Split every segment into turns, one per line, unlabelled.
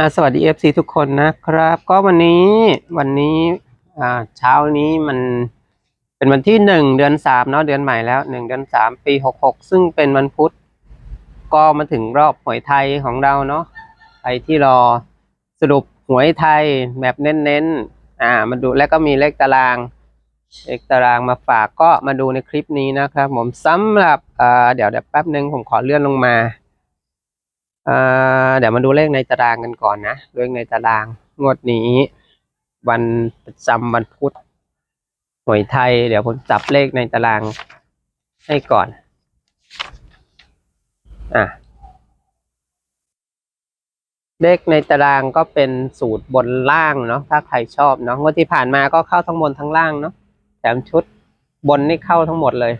อ่าสวัสดี FC ทุกคนนะครับ ก็วันนี้วันนี้อ่าเช้านี้มันเป็นวันที่หนึ่งเดือนสามเนาะเดือนใหม่แล้วหนึ่งเดือนสามปีหกหกซึ่งเป็นวันพุธ ก็มาถึงรอบหวยไทยของเราเนาะใครที่รอสรุปหวยไทยแบบเน้นๆอ่ามาดูแล้วก็มีเลขตารางเลขตารางมาฝากก็มาดูในคลิปนี้นะครับ ผมสำหรับอ่าเดี๋ยวเดี๋ยวแป๊บนึงผมขอเลื่อนลงมา เดี๋ยวมาดูเลขในตารางกันก่อนนะเลขในตารางงวดนี้ วันประจำวันพุธหวยไทย เดี๋ยวผมจับเลขในตารางให้ก่อน อะ เลขในตารางก็เป็นสูตรบนล่างเนาะถ้าใครชอบเนาะงวดที่ผ่านมาก็เข้าทั้งบนทั้งล่างเนาะแถมชุดบนนี่เข้าทั้งหมดเลย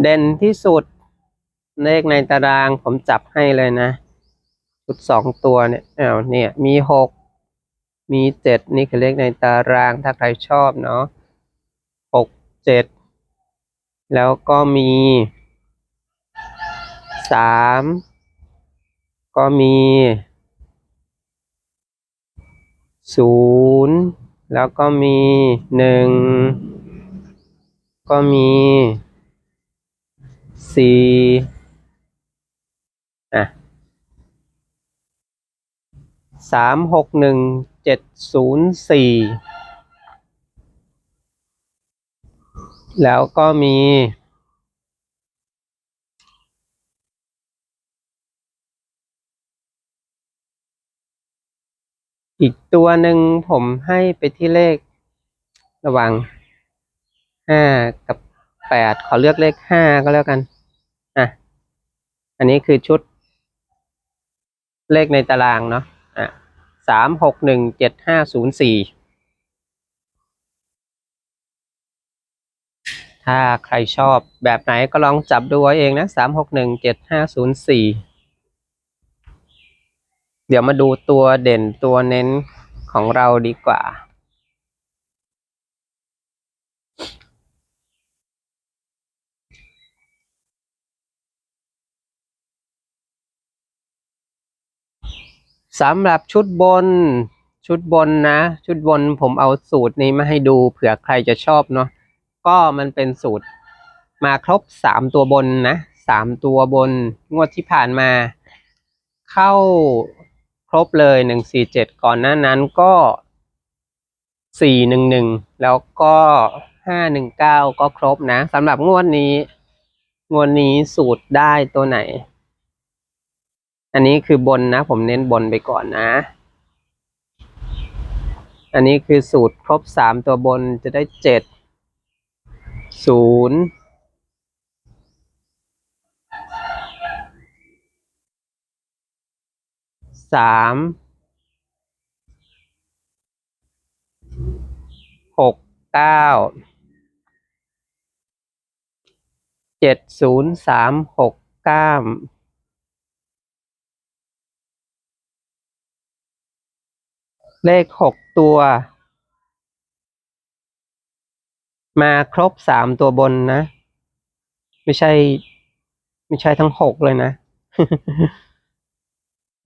เด่นที่สุด เลขในตารางผมจับให้เลยนะชุดสองตัวเนี่ยอ้าวเนี่ยมีหกมีเจ็ดนี่คือเลขในตารางถ้าใครชอบเนาะหกเจ็ดแล้วก็มีสามก็มีศูนย์แล้วก็มีหนึ่งก็มี สี่อะสามหกหนึ่งเจ็ดศูนย์สี่แล้วก็มีอีกตัวหนึ่งผมให้ไปที่เลขระหว่างห้ากับแปดขอเลือกเลขห้าก็แล้วกัน อันนี้คือชุด เลขในตารางเนาะอะสามหกหนึ่งเจ็ดห้าศูนย์สี่ถ้าใครชอบแบบไหนก็ลองจับดูเอาเองนะสามหกหนึ่งเจ็ดห้าศูนย์สี่เดี๋ยวมาดูตัวเด่นตัวเน้นของเราดีกว่า สำหรับชุดบน ชุดบนนะ ชุดบนผมเอาสูตรนี้มาให้ดูเผื่อใครจะชอบเนาะก็มันเป็นสูตรมาครบสามตัวบนนะสามตัวบนงวดที่ผ่านมา เข้าครบเลยหนึ่งสี่เจ็ดก่อนหน้านั้นก็สี่หนึ่งหนึ่งแล้วก็ห้าหนึ่งเก้าก็ครบนะสำหรับงวดนี้ งวดนี้สูตรได้ตัวไหน อันนี้คือบนนะ ผมเน้นบนไปก่อนนะ อันนี้คือสูตรครบสามตัวบนจะได้เจ็ดศูนย์สามหกเก้าเจ็ดศูนย์สามหกเก้า เลขหกตัว มาครบสามตัวบนนะ ไม่ใช่ ไม่ใช่ทั้งหกเลยนะ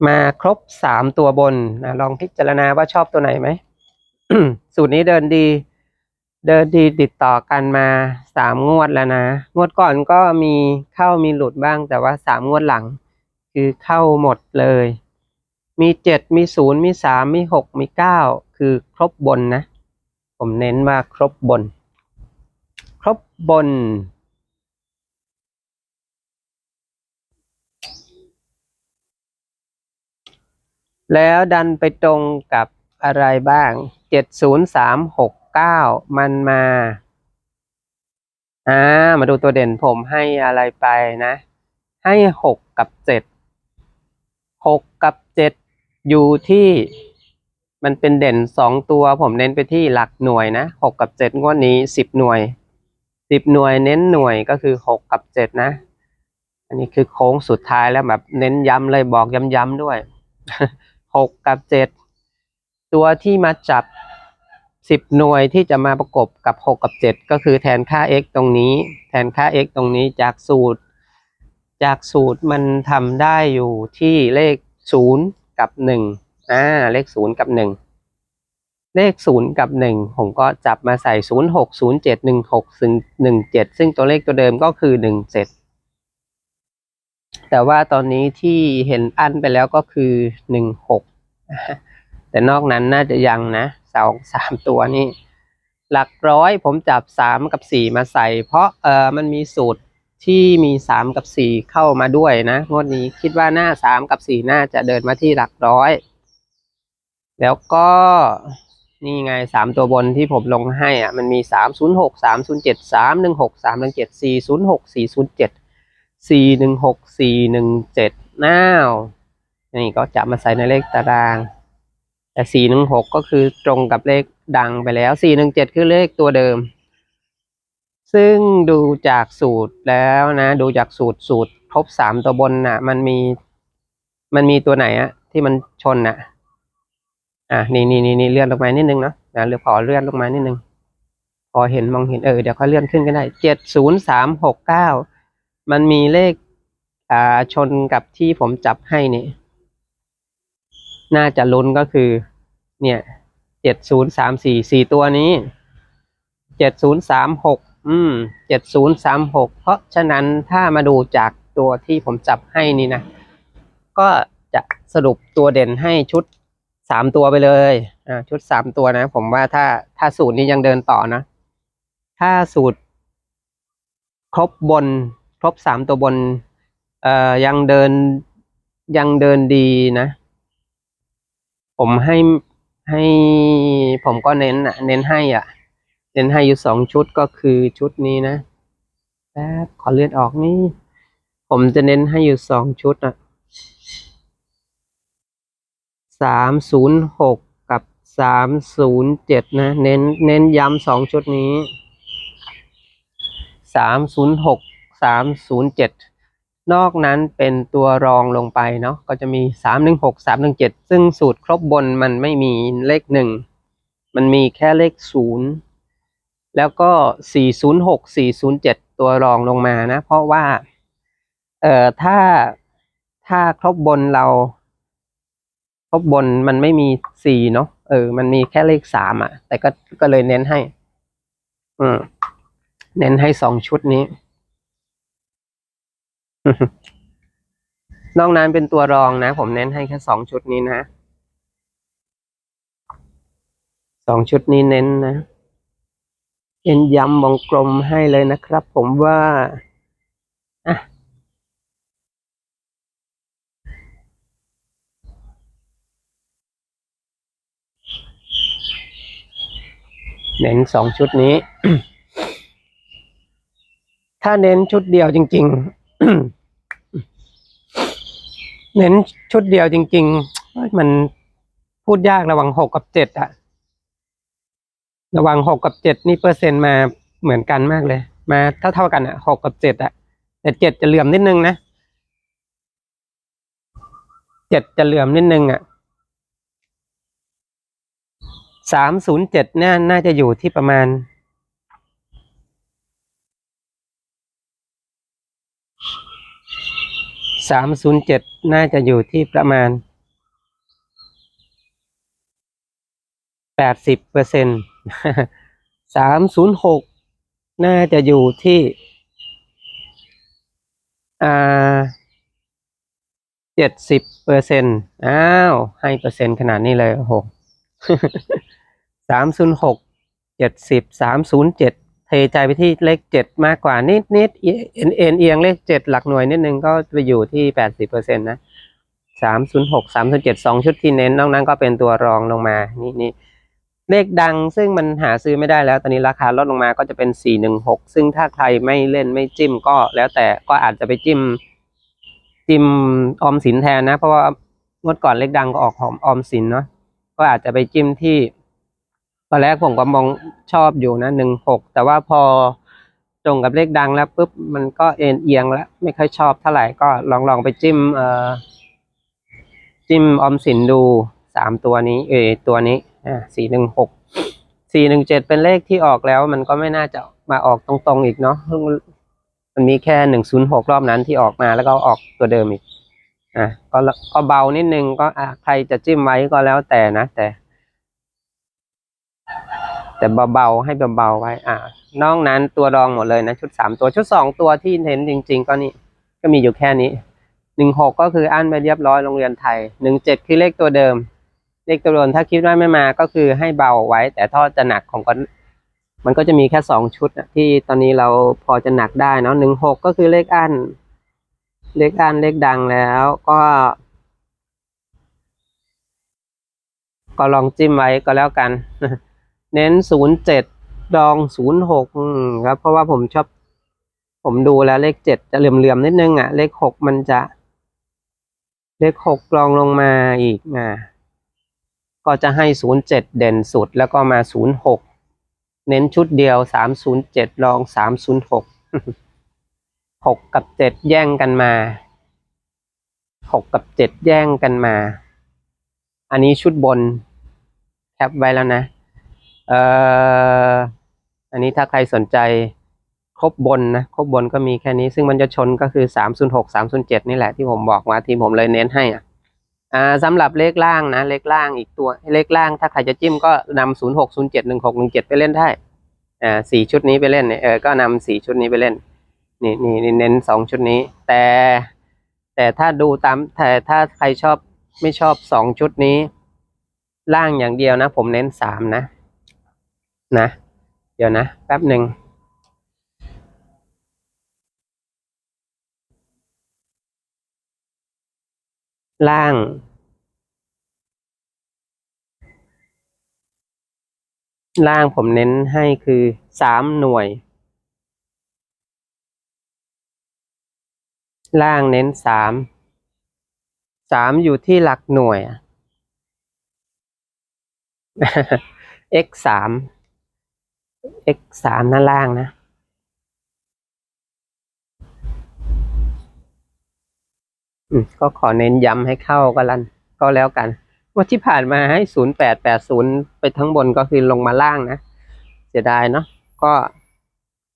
มาครบสามตัวบนนะลองพิจารณาว่าชอบตัวไหนไหมสูตรนี้เดินดี เดินดีติดต่อกันมาสามงวดแล้วนะ งวดก่อนก็มีเข้ามีหลุดบ้าง แต่ว่าสามงวดหลัง คือเข้าหมดเลย มีเจ็ดมีศูนย์มีสามมีหกมีเก้าคือครบบนนะ ผมเน้นว่าครบบน ครบบน แล้วดันไปตรงกับอะไรบ้างเจ็ดศูนย์สามหกเก้ามันมาอ่ามาดูตัวเด่นผมให้อะไรไปนะ ให้หกกับเจ็ดหกกับเจ็ด อยู่ที่มันเป็นเด่นสองตัว ผมเน้นไปที่หลักหน่วยนะหกกับเจ็ดงวดนี้สิบหน่วยสิบหน่วยเน้นหน่วยก็คือหกกับเจ็ดนะ อันนี้คือโค้งสุดท้ายแล้วแบบเน้นย้ำเลยบอกย้ำๆด้วยหกกับเจ็ดตัวที่มาจับสิบหน่วยที่จะมาประกบกับหกกับเจ็ดก็คือแทนค่า x ตรงนี้ แทนค่า x ตรงนี้จากสูตร จากสูตรมันทำได้อยู่ที่เลขศูนย์ กับหนึ่งอ่าเลขศูนย์กับหนึ่งเลขศูนย์กับหนึ่งผมก็จับมาใส่ศูนย์หกศูนย์เจ็ดหนึ่งหกซึ่งหนึ่งเจ็ดซึ่งตัวเลขตัวเดิมก็คือหนึ่งเจ็ดแต่ว่าตอนนี้ที่เห็นอันไปแล้วก็คือหนึ่งหกแต่นอกนั้นน่าจะยังนะสองสามตัวนี่หลักร้อยผมจับสามกับสี่มาใส่ เพราะเออมันมีสูตร ที่มีสามกับสี่เข้ามาด้วยนะงวดนี้คิดว่าหน้าสามกับสี่หน่าจะเดินมาที่หลักร้อย แล้วก็นี่ไงสามตัวบนที่ผมลงให้อะมันมีสามศูนย์หกสามศูนย์เจ็ดสามหนึ่งหกสามหนึ่งเจ็ดสี่ศูนย์หกสี่ศูนย์เจ็ดสี่หนึ่งหกสี่หนึ่งเจ็ดน้าวนี่ก็จับมาใส่ในเลขตาราง แต่สี่หนึ่งหกก็คือตรงกับเลขดังไปแล้วสี่หนึ่งเจ็ดคือเลขตัวเดิม ซึ่งดูจากสูตรแล้วนะ ดูจากสูตรสูตรครบสามตัวบนน่ะ มันมีมันมีตัวไหนอะที่มันชนน่ะ อะนี่นี่นี่นี่เลื่อนลงมานิดนึงเนาะนะเรือขอเลื่อนลงมานิดนึงพอเห็นมองเห็นเออเดี๋ยวเขาเลื่อนขึ้นก็ได้เจ็ดศูนย์สามหกเก้ามันมีเลขอ่าชนกับที่ผมจับให้นี่น่าจะลุ้นก็คือ เนี่ยเจ็ดศูนย์สามสี่สี่ตัวนี้เจ็ดศูนย์สามหก อืมเจ็ดศูนย์สามหกเพราะฉะนั้นถ้ามาดูจากตัวที่ผมจับให้นี่นะ ก็จะสรุปตัวเด่นให้ชุดสามตัวไปเลยอ่าชุดสามตัวนะ ผมว่าถ้าถ้าสูตรนี้ยังเดินต่อนะ ถ้าสูตร ครบบน ครบสามตัวบน เอ่อยังเดินยังเดินดีนะ ผมให้ให้ผมก็เน้นอะเน้นให้อะ น้นให้อยู่สองชุดก็คือชุดนี้นะแป๊บขอเลื่อนออกนี่ ผมจะเน้นให้อยู่สองชุดอะสามศูนย์หกกับสามศูนย์เจ็ดนะ เน้นเน้นย้ำสองชุดนี้สามศูนย์หกสามศูนย์เจ็ดนอกนั้นเป็นตัวรองลงไปเนาะก็จะมีสามหนึ่งหกสามหนึ่งเจ็ดซึ่งสูตรครบบนมันไม่มีเลขหนึ่งมันมีแค่เลขศูนย์ แล้วก็สี่ศูนย์หกสี่ศูนย์เจ็ดตัวรองลงมานะ เพราะว่า เอ่อ ถ้า ถ้าครบบนเรา ครบบนมันไม่มีสี่เนาะ เออ มันมีแค่เลขสามอะ แต่ก็ ก็เลยเน้นให้ อืม เน้นให้สองชุดนี้ นอกนั้นเป็นตัวรองนะ ผมเน้นให้แค่สองชุดนี้นะสองชุดนี้เน้นนะ เน้นย้ำวงกลมให้เลยนะครับ ผมว่าอะเน้นสองชุดนี้ ถ้าเน้นชุดเดียวจริง ๆ เน้นชุดเดียวจริง ๆ มันพูดยากระหว่างหกกับเจ็ดอะ ระหว่างหกกับเจ็ดนี่เปอร์เซ็นต์มาเหมือนกันมากเลย มาเท่าเท่ากันอะหกกับเจ็ดอะแต่เจ็ดจะเหลื่อมนิดนึงนะเจ็ดจะเหลื่อมนิดนึงอะสามศูนย์เจ็ดน่าน่าจะอยู่ที่ประมาณสามศูนย์เจ็ดน่าจะอยู่ที่ประมาณแปดสิบเปอร์เซ็นต์ สามศูนย์หกน่าจะอยู่ที่อ่าเจ็ดสิบเปอร์เซ็นต์อ้าว ให้เปอร์เซ็นต์ขนาดนี้เลยโอ้โหสามศูนย์หกเจ็ดสิบสามศูนย์เจ็ดเทใจไปที่เลขเจ็ดมากกว่านิดนิดเอ็นเอ็นเอียงเลขเจ็ดหลักหน่วยนิดนึงก็ไปอยู่ที่แปดสิบเปอร์เซ็นต์นะสามศูนย์หกสามศูนย์เจ็ดสองชุดที่เน้นนอกนั้นก็เป็นตัวรองลงมา นี่นี่ เลขดังซึ่งมันหาซื้อไม่ได้แล้ว ตอนนี้ราคาลดลงมาก็จะเป็นสี่หนึ่งหกซึ่งถ้าใครไม่เล่นไม่จิ้มก็แล้วแต่ก็อาจจะไปจิ้ม จิ้มออมสินแทนนะ เพราะว่างดก่อนเลขดังก็ออกหอมออมสินเนาะก็อาจจะไปจิ้มที่ตอนแรกผมก็มองชอบอยู่นะหนึ่งหกแต่ว่าพอตรงกับเลขดังแล้วปุ๊บมันก็เอ็นเอียงแล้ว ไม่ค่อยชอบเท่าไหร่ก็ลองลองไปจิ้มเอ่อจิ้มออมสินดูสามตัวนี้ เออตัวนี้ อ่าสี่หนึ่งหกสี่หนึ่งเจ็ดเป็นเลขที่ออกแล้ว มันก็ไม่น่าจะมาออกตรงๆอีกเนาะมันมีแค่หนึ่งศูนย์หกรอบนั้นที่ออกมาแล้วก็ออกตัวเดิมอีกอะก็ก็เบานิดนึงก็อะใครจะจิ้มไว้ก็แล้วแต่นะแต่ แต่เบาๆให้เบาๆไว้ อ่านอกนั้นตัวรองหมดเลยนะชุดสามตัวชุดสองตัวที่เห็นจริง ๆ ก็นี่ก็มีอยู่แค่นี้หนึ่งหกก็คืออันไปเรียบร้อยโรงเรียนไทยหนึ่งเจ็ดคือเลขตัวเดิม เลขตัวเดิมถ้าคิดว่าไม่มาก็คือให้เบาไว้ แต่ถ้าจะหนักของก็มันก็จะมีแค่สองชุดที่ตอนนี้เราพอจะหนักได้เนาะหนึ่งหกก็คือเลขอันเลขอันเลขดังแล้วก็ ก็ลองจิ้มไว้ก็แล้วกัน เน้นศูนย์เจ็ดดองศูนย์หกครับ เพราะว่าผมชอบ ผมดูแล้วเลขเจ็ดจะเหลื่อมๆนิดนึงอะ เลขหกมันจะ เลขหกลองลงมาอีกอะ ก็จะให้ศูนย์เด่นสุดแล้วก็มาศูนย์หกเน้นชุดเดียวสามศูนย์เจ็ดลองสามศูนย์หกหกกับเจ็ดแย่งกันมาหกกับเจ็ดแย่งกันมา อันนี้ชุดบนแคปไว้แล้วนะ เอ่อ อันนี้ถ้าใครสนใจครบบนนะครบบนก็มีแค่นี้ซึ่งมันจะชนก็คือสามศูนย์หกสามศูนย์เจ็ดนี่แหละที่ผมบอกว่าที่ผมเลยเน้นให้อะ อ่าสำหรับเลขล่างนะ เลขล่างอีกตัวเลขล่างถ้าใครจะจิ้มก็นำศูนย์หกศูนย์เจ็ดหนึ่งหกหนึ่งเจ็ดไปเล่นได้อ่าสี่ชุดนี้ไปเล่นเนี่ยเออก็นำสี่ชุดนี้ไปเล่น นี่นี่นี่เน้นสองชุดนี้ แต่ แต่ถ้าดูตามแต่ถ้าใครชอบไม่ชอบสองชุดนี้ ล่างอย่างเดียวนะ ผมเน้นสามนะ นะ เดี๋ยวนะแป๊บหนึ่ง ล่าง ล่างผมเน้นให้คือสามหน่วย ล่างเน้นสามสามอยู่ที่หลักหน่วยอะ x สาม x สามหน้าล่างนะ อืมก็ขอเน้นย้ำให้เข้าก็ลันก็แล้วกัน ว่าที่ผ่านมาให้ศูนย์แปดแปดศูนย์ไปทั้งบนก็คือลงมาล่างนะ เสียดายเนาะก็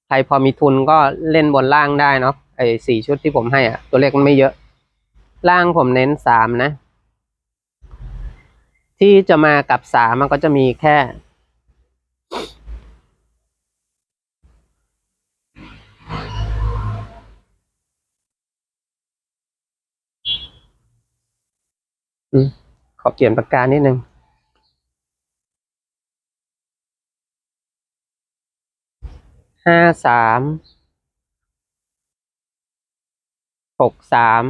ใครพอมีทุนก็เล่นบนล่างได้เนาะไอ้สี่ชุดที่ผมให้อะตัวเลขมันไม่เยอะ ล่างผมเน้นสามนะ ที่จะมากับสามมันก็จะมีแค่ อืมขอเปลี่ยนปากกานิดนึงห้าสามหกสาม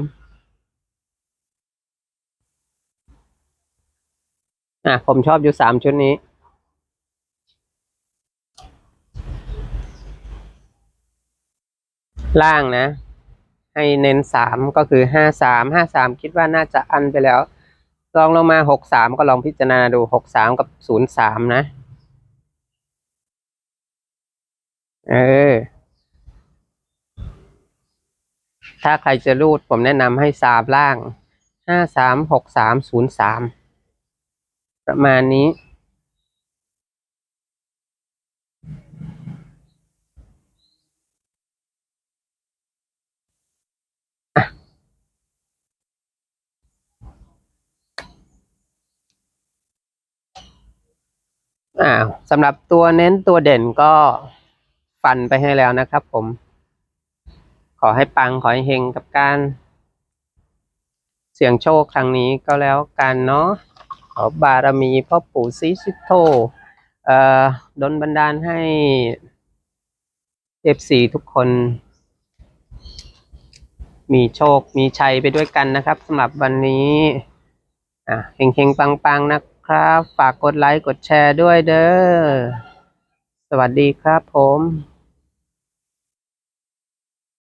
อะ ผมชอบอยู่สามชุดนี้ ล่างนะ ให้เน้นสามก็คือห้าสามห้าสามคิดว่าน่าจะอันไปแล้ว ลองลงมาหกสามก็ลองพิจารณาดูหกสามกับศูนย์สามนะ เออ ถ้าใครจะรูดผมแนะนำให้สามล่างห้าสามหกสามศูนย์สามประมาณนี้ อ้าสำหรับตัวเน้นตัวเด่นก็ฟันไปให้แล้วนะครับผม ขอให้ปังขอให้เฮงกับการเสี่ยงโชคครั้งนี้ก็แล้วกันเนาะขอบารมีพ่อปู่ศรีสุโธเอ่อดลบันดาลให้เอฟซีทุกคน มีโชคมีชัยไปด้วยกันนะครับสำหรับวันนี้อะเฮงๆปังๆนะ ครับ ฝากกดไลค์ กดแชร์ด้วยเด้อ สวัสดีครับผม